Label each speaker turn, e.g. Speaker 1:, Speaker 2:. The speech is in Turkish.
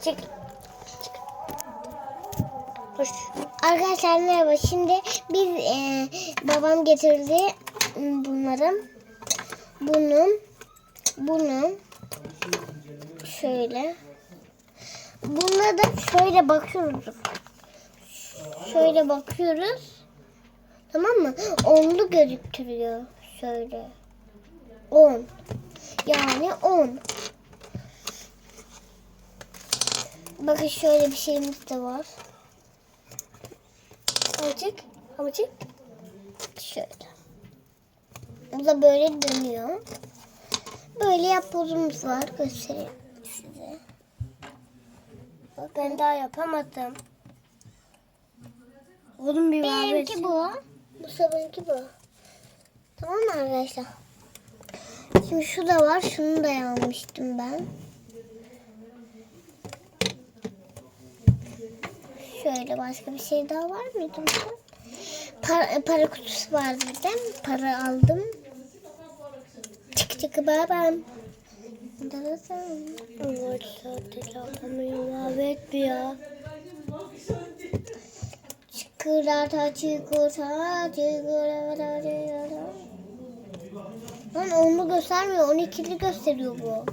Speaker 1: Çık. Çık. Hoş. Arkadaşlar merhaba. Şimdi biz e, babam getirdi bunları. Bunun bunun şöyle. Buna da şöyle bakıyoruz. Şöyle bakıyoruz. Tamam mı? Onlu gözüktürüyor. Şöyle. On. Yani on. Bakın şöyle bir şeyimiz de var. Amcık. Amcık. Şöyle. Bu da böyle dönüyor. Böyle yapbozumuz var. Göstereyim size. Bak ben daha yapamadım.
Speaker 2: Oğlum bir
Speaker 1: Benimki bu. Bu sabunki bu. Tamam mı arkadaşlar? Şimdi şu da var. Şunu da yanmıştım ben. Şöyle başka bir şey daha var mıydı? Para, para kutusu vardı bir de. Para aldım. Çık çık babam.
Speaker 2: Evet yapamıyorum. Evet ya.
Speaker 1: Çikolata, çikolata, çikolata, çikolata. Lan onu göstermiyor. 12'li gösteriyor bu.